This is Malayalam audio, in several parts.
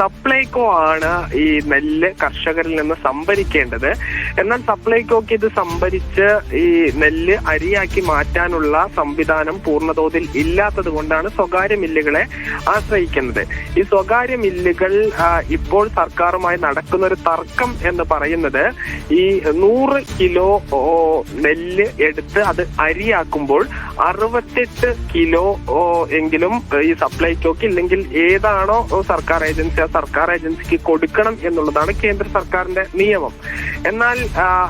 സപ്ലൈകോ ആണ് ഈ നെല്ല് കർഷകരിൽ നിന്ന് സംഭരിക്കേണ്ടത്. എന്നാൽ സപ്ലൈകോക്ക് ഇത് സംഭരിച്ച് ഈ നെല്ല് അരിയാക്കി മാറ്റാനുള്ള സംവിധാനം പൂർണതോതിൽ ഇല്ലാത്തത് കൊണ്ടാണ് സ്വകാര്യ മില്ലുകളെ ആശ്രയിക്കുന്നത്. ഈ സ്വകാര്യ മില്ലുകൾ ഇപ്പോൾ സർക്കാരുമായി നടക്കുന്ന ഒരു തർക്കം എന്ന് പറയുന്നത് ഈ നൂറ് കിലോ നെല്ല് എടുത്ത് അത് അരിയാക്കുമ്പോൾ അറുപത്തെട്ട് കിലോ എങ്കിലും ഈ സപ്ലൈകോക്ക് ഇല്ലെങ്കിൽ ഏതാണോ സർക്കാർ ഏജൻസി സർക്കാർ ഏജൻസിക്ക് കൊടുക്കണം എന്നുള്ളതാണ് കേന്ദ്ര സർക്കാരിന്റെ നിയമം. എന്നാൽ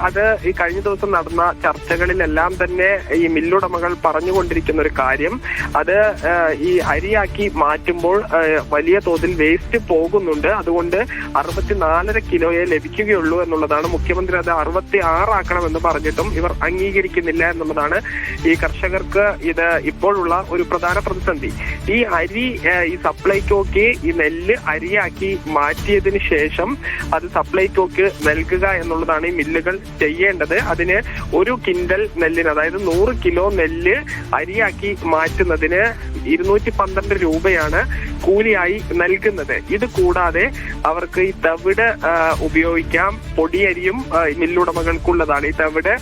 അത് ഈ കഴിഞ്ഞ ദിവസം നടന്ന ചർച്ചകളിലെല്ലാം തന്നെ ഈ മില്ലുടമകൾ പറഞ്ഞുകൊണ്ടിരിക്കുന്ന ഒരു കാര്യം അത് ഈ അരിയാക്കി മാറ്റുമ്പോൾ വലിയ തോതിൽ വേസ്റ്റ് പോകുന്നുണ്ട്. അതുകൊണ്ട് അറുപത്തിനാലര കിലോയെ ലഭിക്കുകയുള്ളൂ എന്നുള്ളതാണ് മുഖ്യമന്ത്രി അത് അറുപത്തി ആറാക്കണമെന്ന് പറഞ്ഞിട്ടും ഇവർ അംഗീകരിക്കുന്നില്ല എന്നുള്ളതാണ് ഈ കർഷകർക്ക് ഇത് ഇപ്പോഴുള്ള ഒരു പ്രധാന പ്രതിസന്ധി. ഈ അരി ഈ സപ്ലൈകോക്ക് ഈ നെല്ല് അരിയാക്കി മാറ്റിയതിന് ശേഷം അത് സപ്ലൈകോക്ക് നൽകുക എന്നുള്ളതാണ് ഈ മില്ലുകൾ ചെയ്യേണ്ടത്. അതിന് ഒരു കിൻഡൽ നെല്ലിന് അതായത് നൂറ് കിലോ നെല്ല് അരിയാക്കി മാറ്റുന്നതിന് ഇരുന്നൂറ്റി പന്ത്രണ്ട് രൂപയാണ് കൂലിയായി നൽകുന്നത്. ഇത് കൂടാതെ അവർക്ക് ഈ തവിട് ഉപയോഗിക്കാം. പൊടിയരിയും മില്ലുടമകൾക്കുള്ളതാണ്. ഈ തവിട്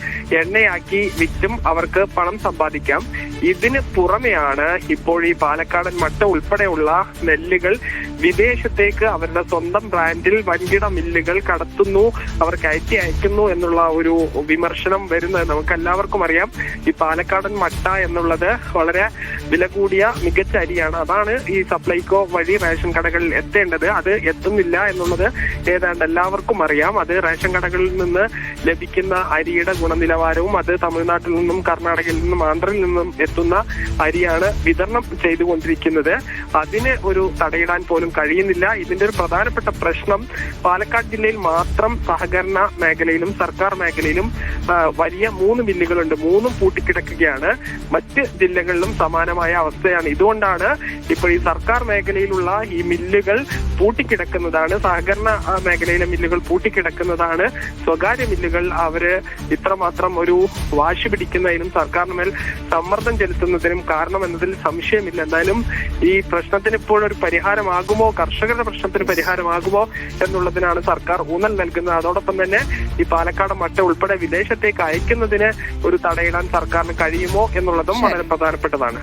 എണ്ണയാക്കി വിറ്റും അവർക്ക് പണം സമ്പാദിക്കാം. ഇതിന് പുറമെയാണ് ഇപ്പോൾ ഈ പാലക്കാടൻ മട്ട ഉൾപ്പെടെയുള്ള നെല്ലുകൾ വിദേശത്തേക്ക് അവരുടെ സ്വന്തം ബ്രാൻഡിൽ വൻകിട മില്ലുകൾ കടത്തുന്നു അവർ കയറ്റി അയക്കുന്നു എന്നുള്ള ഒരു വിമർശനം വരുന്നത് നമുക്ക് എല്ലാവർക്കും അറിയാം. ഈ പാലക്കാടൻ മട്ട എന്നുള്ളത് വളരെ വില കൂടിയ മികച്ച അരിയാണ്. അതാണ് ഈ സപ്ലൈകോ വഴി റേഷൻ കടകളിൽ എത്തേണ്ടത്. അത് എത്തുന്നില്ല എന്നുള്ളത് ഏതാണ്ട് എല്ലാവർക്കും അറിയാം. അത് റേഷൻ കടകളിൽ നിന്ന് ലഭിക്കുന്ന അരിയുടെ ഗുണനിലവാരവും അത് തമിഴ്നാട്ടിൽ നിന്നും കർണാടകയിൽ നിന്നും ആന്ധ്രയിൽ നിന്നും എത്തുന്ന അരിയാണ് വിതരണം ചെയ്തുകൊണ്ടിരിക്കുന്നത്. അതിന് ഒരു തടയിടാൻ പോലും കഴിയുന്നില്ല. ഇതിന്റെ ഒരു പ്രധാനപ്പെട്ട പ്രശ്നം പാലക്കാട് ജില്ലയിൽ മാത്രം സഹകരണ മേഖലയിലും സർക്കാർ മേഖലയിലും വലിയ മൂന്ന് മില്ലുകളുണ്ട്. മൂന്നും പൂട്ടിക്കിടക്കുകയാണ്. മറ്റ് ജില്ലകളിലും സമാനമായ അവസ്ഥയാണ്. ഇതുകൊണ്ടാണ് ഇപ്പോൾ ഈ സർക്കാർ മേഖലയിലുള്ള ഈ മില്ലുകൾ പൂട്ടിക്കിടക്കുന്നതാണ്. സഹകരണ മേഖലയിലെ മില്ലുകൾ പൂട്ടിക്കിടക്കുന്നതാണ്. സ്വകാര്യ മില്ലുകൾ അവർ ഇത്രമാത്രം ഒരു വാശി പിടിക്കുന്നതിനും സർക്കാരിന് മേൽ സമ്മർദ്ദം ചെലുത്തുന്നതിനും കാരണം എന്നതിൽ സംശയമില്ല. എന്തായാലും ഈ പ്രശ്നത്തിന് ഇപ്പോഴൊരു പരിഹാരമാകുമോ കർഷകരുടെ പ്രശ്നത്തിന് പരിഹാരമാകുമോ എന്നുള്ളതിനാണ് സർക്കാർ ഊന്നൽ നൽകുന്നത്. അതോടൊപ്പം തന്നെ ഈ പാലക്കാട് മട്ട ഉൾപ്പെടെ വിദേശത്തേക്ക് അയക്കുന്നതിന് ഒരു തടയിടാൻ സർക്കാരിന് കഴിയുമോ എന്നുള്ളതും വളരെ പ്രധാനപ്പെട്ടതാണ്.